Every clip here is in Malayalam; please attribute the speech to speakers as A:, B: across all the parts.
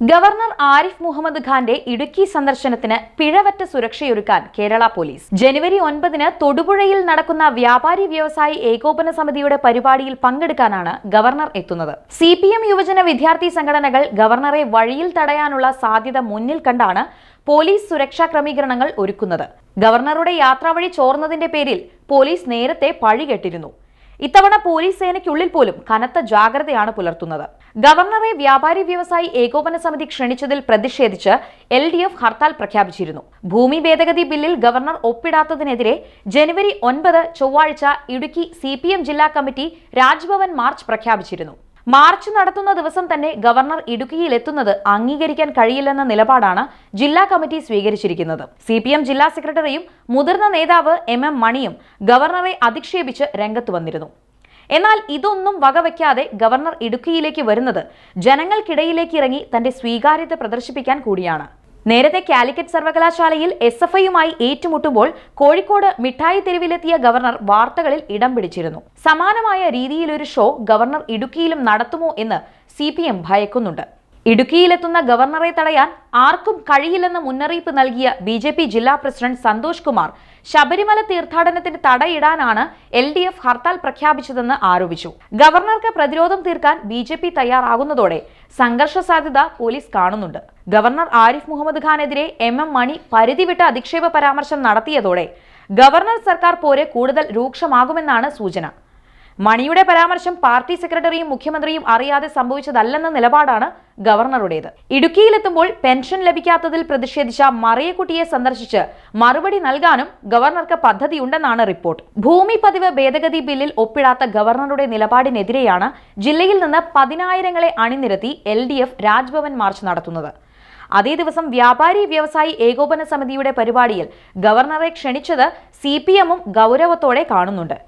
A: ഗവർണർ ആരിഫ് മുഹമ്മദ് ഖാന്റെ ഇടുക്കി സന്ദർശനത്തിന് പിഴവറ്റ സുരക്ഷയൊരുക്കാൻ കേരള പോലീസ്. ജനുവരി ഒൻപതിന് തൊടുപുഴയിൽ നടക്കുന്ന വ്യാപാരി വ്യവസായി ഏകോപന സമിതിയുടെ പരിപാടിയിൽ പങ്കെടുക്കാനാണ് ഗവർണർ എത്തുന്നത്. സി യുവജന വിദ്യാർത്ഥി സംഘടനകൾ ഗവർണറെ വഴിയിൽ തടയാനുള്ള സാധ്യത മുന്നിൽ കണ്ടാണ് പോലീസ് സുരക്ഷാ ക്രമീകരണങ്ങൾ ഒരുക്കുന്നത്. ഗവർണറുടെ യാത്രാവഴി ചോർന്നതിന്റെ പേരിൽ പോലീസ് നേരത്തെ പഴികെട്ടിരുന്നു. ഇത്തവണ പോലീസ് സേനയ്ക്കുള്ളിൽ പോലും കനത്ത ജാഗ്രതയാണ് പുലർത്തുന്നത്. ഗവർണറെ വ്യാപാരി വ്യവസായി ഏകോപന സമിതി ക്ഷണിച്ചതിൽ പ്രതിഷേധിച്ച് എൽ ഡി എഫ് ഹർത്താൽ പ്രഖ്യാപിച്ചിരുന്നു. ഭൂമി ഭേദഗതി ബില്ലിൽ ഗവർണർ ഒപ്പിടാത്തതിനെതിരെ ജനുവരി ഒൻപത് ചൊവ്വാഴ്ച ഇടുക്കി സി ജില്ലാ കമ്മിറ്റി രാജ്ഭവൻ മാർച്ച് പ്രഖ്യാപിച്ചിരുന്നു. മാർച്ച് നടത്തുന്ന ദിവസം തന്നെ ഗവർണർ ഇടുക്കിയിൽ എത്തുന്നത് അംഗീകരിക്കാൻ കഴിയില്ലെന്ന നിലപാടാണ് ജില്ലാ കമ്മിറ്റി സ്വീകരിച്ചിരിക്കുന്നത്. സി പി എം ജില്ലാ സെക്രട്ടറിയും മുതിർന്ന നേതാവ് എം എം മണിയും ഗവർണറെ അധിക്ഷേപിച്ച് രംഗത്ത് വന്നിരുന്നു. എന്നാൽ ഇതൊന്നും വകവയ്ക്കാതെ ഗവർണർ ഇടുക്കിയിലേക്ക് വരുന്നത് ജനങ്ങൾക്കിടയിലേക്ക് ഇറങ്ങി തന്റെ സ്വീകാര്യത പ്രദർശിപ്പിക്കാൻ കൂടിയാണ്. നേരത്തെ കാലിക്കറ്റ് സർവകലാശാലയിൽ എസ് എഫ് ഐയുമായി ഏറ്റുമുട്ടുമ്പോൾ കോഴിക്കോട് മിഠായി തെരുവിലെത്തിയ ഗവർണർ വാർത്തകളിൽ ഇടം പിടിച്ചിരുന്നു. സമാനമായ രീതിയിലൊരു ഷോ ഗവർണർ ഇടുക്കിയിലും നടത്തുമോ എന്ന് സി ഭയക്കുന്നുണ്ട്. ഇടുക്കിയിലെത്തുന്ന ഗവർണറെ തടയാൻ ആർക്കും കഴിയില്ലെന്ന് മുന്നറിയിപ്പ് നൽകിയ ബി ജെ പി ജില്ലാ പ്രസിഡന്റ് സന്തോഷ് കുമാർ ശബരിമല തീർത്ഥാടനത്തിന് തടയിടാനാണ് എൽ ഡി എഫ് ഹർത്താൽ പ്രഖ്യാപിച്ചതെന്ന് ആരോപിച്ചു. ഗവർണർക്ക് പ്രതിരോധം തീർക്കാൻ ബി ജെ പി തയ്യാറാകുന്നതോടെ സംഘർഷ സാധ്യത പോലീസ് കാണുന്നുണ്ട്. ഗവർണർ ആരിഫ് മുഹമ്മദ് ഖാനെതിരെ എം എം മണി പരിധിവിട്ട അധിക്ഷേപ പരാമർശം നടത്തിയതോടെ ഗവർണർ സർക്കാർ പോരെ കൂടുതൽ രൂക്ഷമാകുമെന്നാണ് സൂചന. മണിയുടെ പരാമർശം പാർട്ടി സെക്രട്ടറിയും മുഖ്യമന്ത്രിയും അറിയാതെ സംഭവിച്ചതല്ലെന്ന നിലപാടാണ് ഗവർണറുടേത്. ഇടുക്കിയിലെത്തുമ്പോൾ പെൻഷൻ ലഭിക്കാത്തതിൽ പ്രതിഷേധിച്ച മറിയക്കുട്ടിയെ സന്ദർശിച്ച് മറുപടി നൽകാനും ഗവർണർക്ക് പദ്ധതിയുണ്ടെന്നാണ് റിപ്പോർട്ട്. ഭൂമി പതിവ് ഭേദഗതി ബില്ലിൽ ഒപ്പിടാത്ത ഗവർണറുടെ നിലപാടിനെതിരെയാണ് ജില്ലയിൽ നിന്ന് പതിനായിരങ്ങളെ അണിനിരത്തി എൽ രാജ്ഭവൻ മാർച്ച് നടത്തുന്നത്. അതേ ദിവസം വ്യാപാരി വ്യവസായി ഏകോപന സമിതിയുടെ പരിപാടിയിൽ ഗവർണറെ ക്ഷണിച്ചത് സി പി എമ്മും ഗൗരവത്തോടെ കാണുന്നുണ്ട്.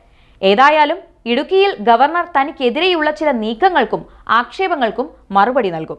A: ഏതായാലും ഇടുക്കിയിൽ ഗവർണർ തനിക്കെതിരെയുള്ള ചില നീക്കങ്ങൾക്കും ആക്ഷേപങ്ങൾക്കും മറുപടി നൽകും